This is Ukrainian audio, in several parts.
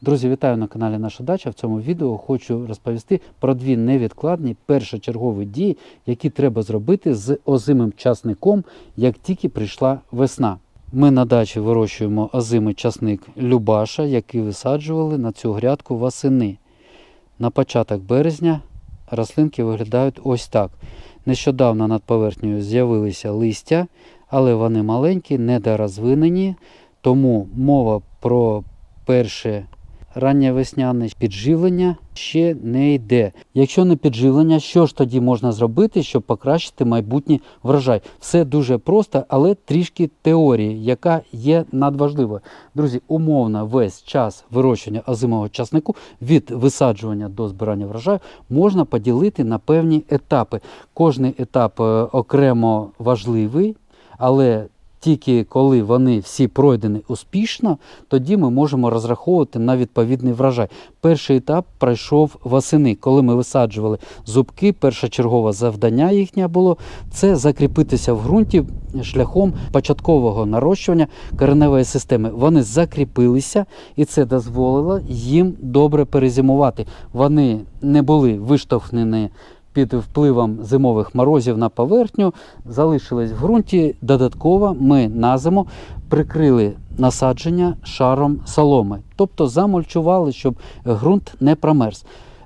Друзі, вітаю на каналі Наша Дача. В цьому відео хочу розповісти про дві невідкладні першочергові дії, які треба зробити з озимим часником, як тільки прийшла весна. Ми на дачі вирощуємо озимий часник Любаша, який висаджували на цю грядку восени. На початок березня рослинки виглядають ось так. Нещодавно над поверхнею з'явилися листя, але вони маленькі, недорозвинені, тому мова про перше раннє весняне підживлення ще не йде. Якщо не підживлення, що ж тоді можна зробити, щоб покращити майбутній врожай? Все дуже просто, але трішки теорії, яка є надважливою. Друзі, умовно весь час вирощування озимого часнику від висаджування до збирання врожаю можна поділити на певні етапи. Кожний етап е, окремо важливий, але тільки коли вони всі пройдені успішно, тоді ми можемо розраховувати на відповідний врожай. Перший етап пройшов восени, коли ми висаджували зубки. Першочергове завдання їхнє було це закріпитися в ґрунті шляхом початкового нарощування кореневої системи. Вони закріпилися, і це дозволило їм добре перезимувати. Вони не були виштовхнені під впливом зимових морозів на поверхню, залишились в ґрунті. Додатково ми на зиму прикрили насадження шаром соломи, тобто замульчували, щоб ґрунт не промерз.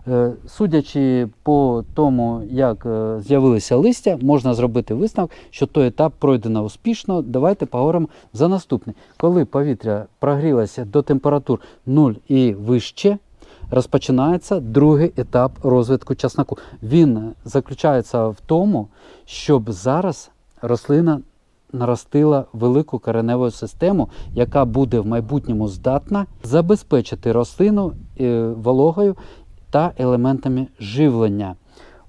Е, Судячи по тому, як е, з'явилися листя, можна зробити висновок, що той етап пройдено успішно. Давайте поговоримо за наступний. Коли повітря прогрілося до температур 0 і вище, розпочинається другий етап розвитку часнику. Він заключається в тому, щоб зараз рослина наростила велику кореневу систему, яка буде в майбутньому здатна забезпечити рослину е, вологою та елементами живлення.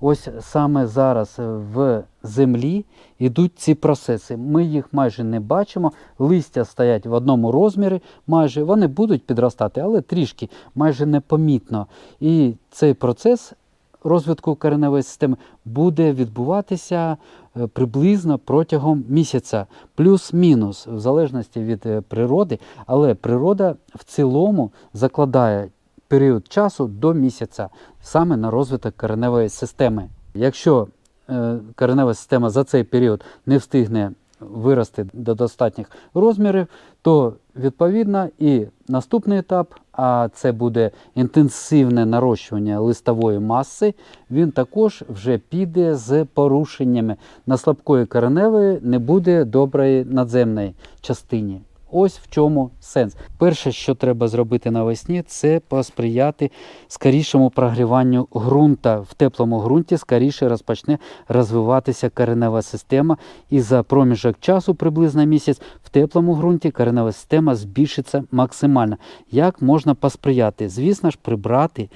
Ось саме зараз в землі йдуть ці процеси. Ми їх майже не бачимо. Листя стоять в одному розмірі, майже вони будуть підростати, але трішки, майже непомітно. І цей процес розвитку кореневої системи буде відбуватися е, приблизно протягом місяця, плюс-мінус, в залежності від е, природи, але природа в цілому закладає період часу до місяця саме на розвиток кореневої системи. Якщо е, коренева система за цей період не встигне вирости до достатніх розмірів, то відповідно і наступний етап, а це буде інтенсивне нарощування листової маси, він також вже піде з порушеннями. На слабкої кореневої не буде доброї надземної частині. Ось в чому сенс. Перше, що треба зробити навесні, це посприяти скорішому прогріванню ґрунта. В теплому ґрунті скоріше розпочне розвиватися коренева система, і за проміжок часу, приблизно місяць, в теплому ґрунті коренева система збільшиться максимально. Як можна посприяти? Звісно ж, прибрати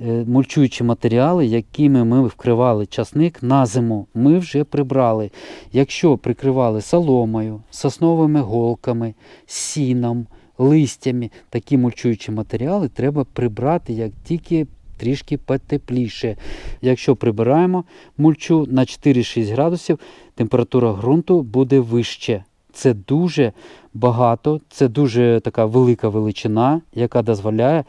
мульчуючі матеріали, якими ми вкривали часник на зиму, ми вже прибрали. Якщо прикривали соломою, сосновими голками, сіном, листями, такі мульчуючі матеріали треба прибрати, як тільки трішки потепліше. Якщо прибираємо мульчу на 4-6 градусів, температура ґрунту буде вище. Це дуже багато, це дуже така велика величина, яка дозволяє е,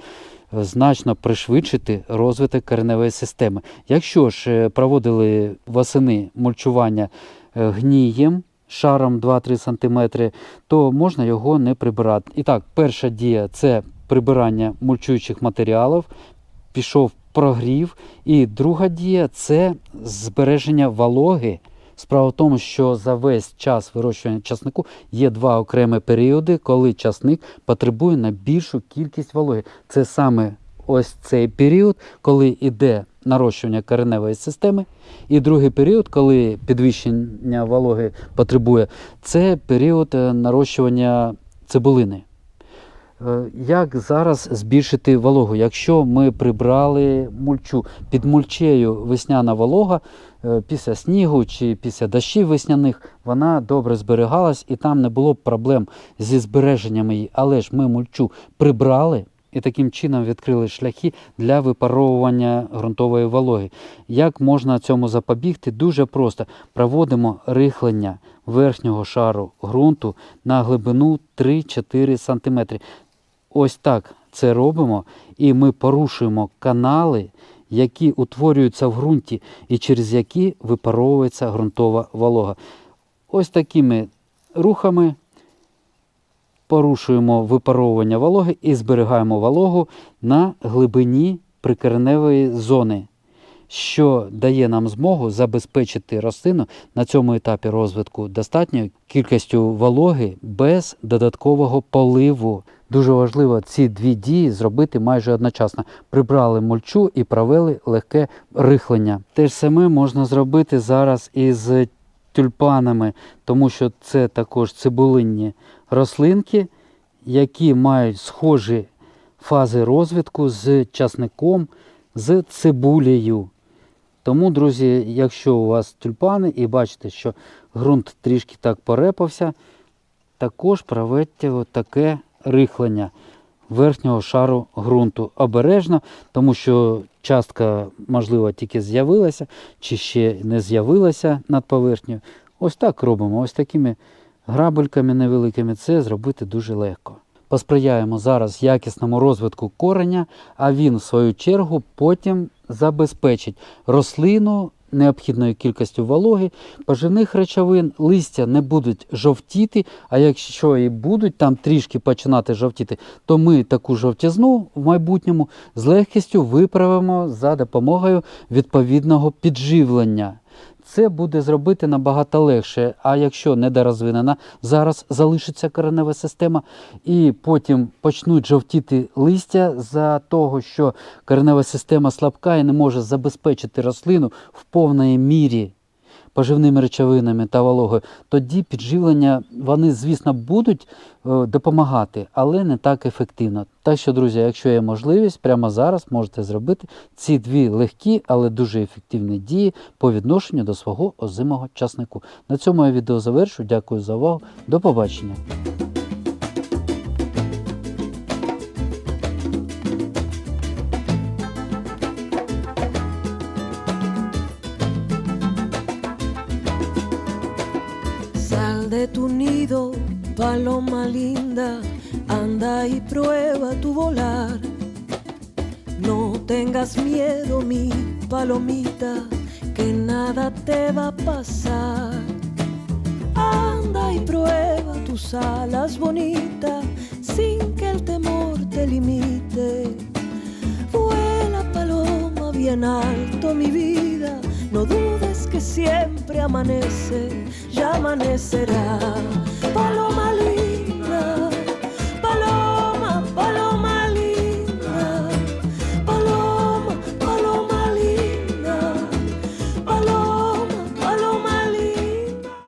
значно пришвидшити розвиток кореневої системи. Якщо ж е, проводили восени мульчування е, гнієм шаром 2-3 см, то можна його не прибирати. І так, перша дія це прибирання мульчуючих матеріалів, пішов прогрів. І друга дія це збереження вологи. Справа в тому, що за весь час вирощування часнику є два окремі періоди, коли часник потребує на більшу кількість вологи. Це саме ось цей період, коли йде нарощування кореневої системи, і другий період, коли підвищення вологи потребує, це період е, нарощування цибулини. Е, Як зараз збільшити вологу? Якщо ми прибрали мульчу під мульчею весняна волога е, після снігу чи після дощів весняних, вона добре зберігалась і там не було проблем зі збереженням її. Але ж ми мульчу прибрали і таким чином відкрили шляхи для випаровування ґрунтової вологи. Як можна цьому запобігти? Дуже просто проводимо рихлення верхнього шару ґрунту на глибину 3-4 см. Ось так це робимо, і ми порушуємо канали, які утворюються в ґрунті і через які випаровується ґрунтова волога. Ось такими рухами порушуємо випаровування вологи і зберігаємо вологу на глибині прикореневої зони, що дає нам змогу забезпечити рослину на цьому етапі розвитку достатньою кількістю вологи без додаткового поливу. Дуже важливо ці дві дії зробити майже одночасно. Прибрали мульчу і провели легке рихлення. Те ж саме можна зробити зараз із тюльпанами, тому що це також цибулинні рослинки, які мають схожі фази розвитку з часником, з цибулею. Тому, друзі, якщо у вас тюльпани і бачите, що ґрунт трішки так порепався, також проведьте таке рихлення верхнього шару ґрунту обережно, тому що частка, можливо, тільки з'явилася, чи ще не з'явилася над поверхнею. Ось так робимо, ось такими грабельками невеликими це зробити дуже легко. Посприяємо зараз якісному розвитку кореня, а він, в свою чергу, потім забезпечить рослину необхідною кількістю вологи, поживних речовин, листя не будуть жовтіти, а якщо і будуть там трішки починати жовтіти, то ми таку жовтізну в майбутньому з легкістю виправимо за допомогою відповідного підживлення. Це буде зробити набагато легше. А якщо недорозвинена, зараз залишиться коренева система, і потім почнуть жовтіти листя за того, що коренева система слабка і не може забезпечити рослину в повної мірі поживними речовинами та вологою, тоді підживлення вони, звісно, будуть е, допомагати, але не так ефективно. Так що, друзі, якщо є можливість, прямо зараз можете зробити ці дві легкі, але дуже ефективні дії по відношенню до свого озимого часнику. На цьому я відео завершу. Дякую за увагу. До побачення. Tu nido, paloma linda, anda y prueba tu volar. No tengas miedo, mi palomita, que nada te va a pasar. Anda y prueba tus alas bonitas, sin que el temor te limite. Vuela paloma bien alto, mi vida, no dudes siempre amanece, ya amanecerá.